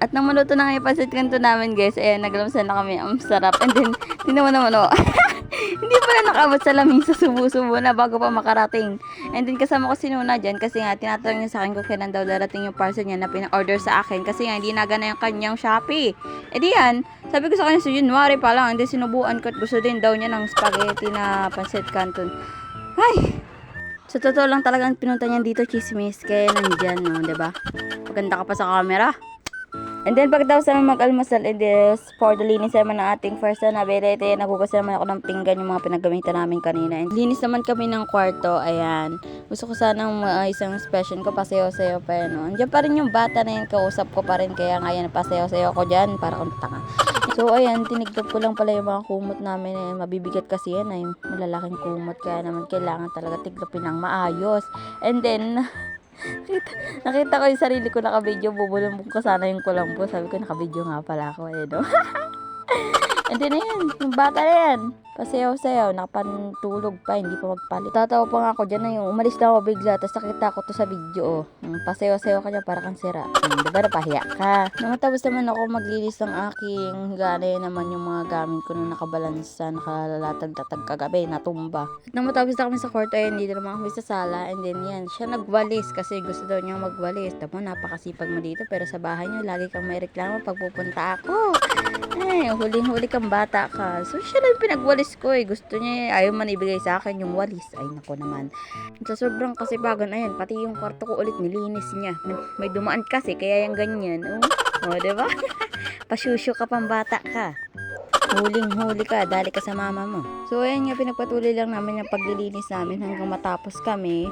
At nang maluto na nga yung pancit canton namin guys, ayan, naglamsan na kami. Ang sarap. And then, tinan mo naman oh. Hindi pa na nakabot sa laming sa subo-subo na bago pa makarating. And then kasama ko si Nuna dyan kasi nga tinatanong niya sa akin kung kailan daw darating yung parcel niya na pina-order sa akin kasi nga hindi nagana yung kanyang Shopee. E di yan, sabi ko sa kanya sa January pa lang, hindi sinubuan ko at gusto din daw niya ng spaghetti na pancit canton. Ay! Sa totoo lang talagang pinunta niya dito chismis kaya nandyan, no, ba? Paganda ka pa sa camera. And then pagkatapos namin mag-almusal, and this, for the linis naman ng ating first na nabelete, nagugas naman ako ng pinggan yung mga pinagamitan namin kanina. And linis naman kami ng kwarto, ayan. Gusto ko sanang uh, isang special ko, pasayo-sayo pa yan. No? Andiyan pa rin yung bata na yan, kausap ko pa rin, kaya nga yan, pasayo-sayo ko dyan, para kung tanga. So ayan, tinigtog ko lang pala yung mga kumot namin, eh. mabibigat kasi yan, ay malalaking kumot, kaya naman kailangan talaga tiglopin ng maayos. And then, nakita, nakita ko yung sarili ko naka-video, bubulong ko sana yung kulambo. Sabi ko, naka-video nga pala ako, eh, no? And then, ayan, yung bata na yan. Pasayaw-sayaw, nakapantulog pa, hindi pa magpalit. Tatawa pa nga ako dyan na yung umalis na ako bigla, tapos nakita ko to sa video, oh. Mm, Pasayaw-sayaw ka dyan, para kang sira. Mm, diba napahiya ka? Nung matapos naman ako maglinis ng aking gana naman yung mga gamit ko nung nakabalansa, nakalalatag-tatag kagabi, natumba. At nang matapos na kami sa kwarto, ayun, dito naman kami sa sala, and then yan, siya nagwalis kasi gusto daw niyang magwalis. Tamo, napakasipag mo dito, pero sa bahay niyo, lagi kang may reklamo pag pupunta ako. Ay, huling-huli kang bata ka. So, siya lang pinagwalis ko eh. Gusto niya, eh, ayaw man ibigay sa akin yung walis. Ay, nako naman. Sa sobrang kasipagan, ayun, pati yung kwarto ko ulit nilinis niya. May, may dumaan kasi, kaya yung ganyan. Oh, oh diba? Pasyusyo ka pang bata ka. Huling-huli ka, dali ka sa mama mo. So, ayan nga, pinagpatuloy lang namin yung paglilinis namin hanggang matapos kami.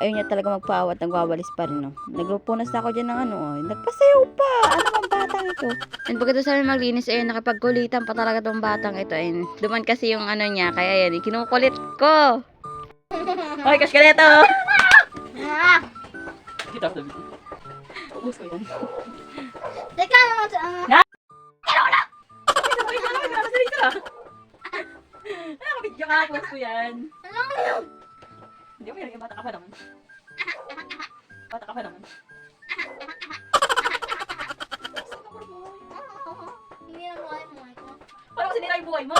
Ayun niya talaga magpaawat, nagwawalis pa rin, no. Nagpupunas na ako dyan ng ano, oh. Nagpasayaw pa! Ano bang batang ito? And pagkatapos namin maglinis, ayun, nakipagkulitan pa talaga tong batang ito. Ayun, duman kasi yung ano niya, kaya yan, kinukulit ko. Hoy, kaskaleta, oh! Kita ko sabi. Ubus ko yan. Teka naman sa ano. Nakabidyo ka, ubus ko yan. Hindi mo yan, bata ka pa naman. Bata ka pa naman. Hindi na buhay mo ito. Paano mo sinira yung buhay mo?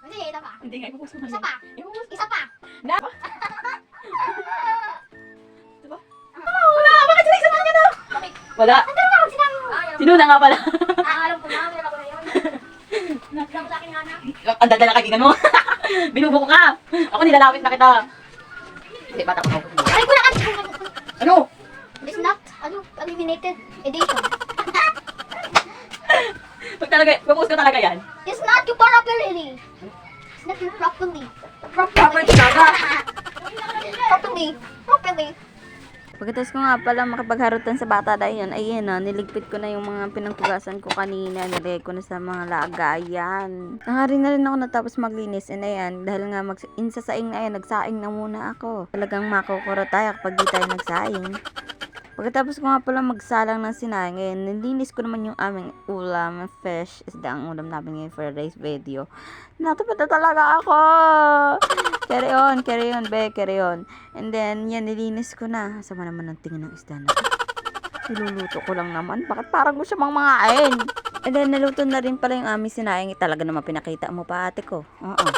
Hindi, isa pa. Hindi nga, ibubus mo Isa pa. Ibubus Isa pa. na. Diba? Wala! Bakit sila isa na na? Bakit? Wala. Na ako sinabi mo? Ayaw. Sinuna nga pala. Ah, alam ko na. Alam ko na yun. Alam ko sa akin nga na. Ang daldal na kaibigan mo. Binubuko ka. Ako nilalawit na kita. Hindi, bata ko. Ay, ko na. Ano? It's not, ano, eliminated edition. Pag talaga, propose ko talaga yan. It's not you properly. It's not you properly. Proper talaga. Properly. Properly. Pagkatapos ko nga pala makipagharutan sa bata dahil yun, ayun na, niligpit ko na yung mga pinangkugasan ko kanina, nilagay ko na sa mga lagayan. Nangari na rin ako natapos maglinis, and ayan, dahil nga mag insasaing na ayan, nagsaing na muna ako. Talagang makukuro tayo kapag di tayo nagsaing. Pagkatapos ko nga pala magsalang ng sinayang, ngayon, nilinis ko naman yung aming ulam, fish, isda ang ulam namin ngayon for today's video. Natupad na talaga ako! Carry on, carry on, be, carry on. And then, yan, nilinis ko na. Sama naman ang tingin ng isda na. Niluluto ko lang naman. Bakit parang gusto mang mga ain? And then, naluto na rin pala yung aming sinaing. Talaga naman pinakita mo pa ate ko. Oo.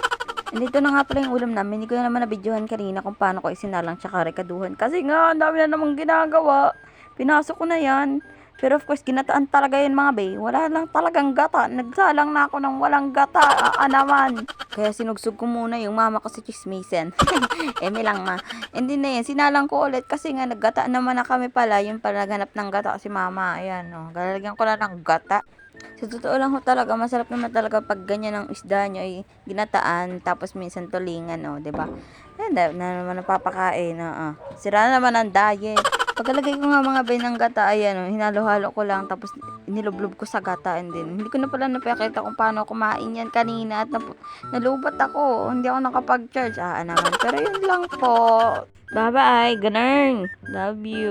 And dito na nga pala yung ulam namin. Hindi ko na naman nabidyohan kanina kung paano ko isinalang tsaka rekaduhan. Kasi nga, ang dami na namang ginagawa. Pinasok ko na yan. Pero of course, ginataan talaga yan mga bay. Wala lang talagang gata. Nagsalang na ako ng walang gata. Aa naman. Kaya sinugsog ko muna yung mama ko si Chismisen. Eme lang ma. And then na yan, sinalang ko ulit kasi nga naggata naman na kami pala. Yung pala naghanap ng gata si mama. Ayan o. Oh. Galalagyan ko na ng gata. Sa totoo lang ho talaga, masarap naman talaga pag ganyan ang isda nyo ay ginataan, tapos minsan tulingan, no, 'di ba? Eh, na, na naman napapakain, oo. Sira na naman ang diet. Pagkalagay ko nga mga bay ng gata, ayan, oh, hinalo-halo ko lang, tapos nilublob ko sa gata, and then, hindi ko na pala napakita kung paano kumain yan kanina, at nap- nalubat ako, hindi ako nakapag-charge, ah, naman, pero yun lang po. Bye-bye, ganun. Love you.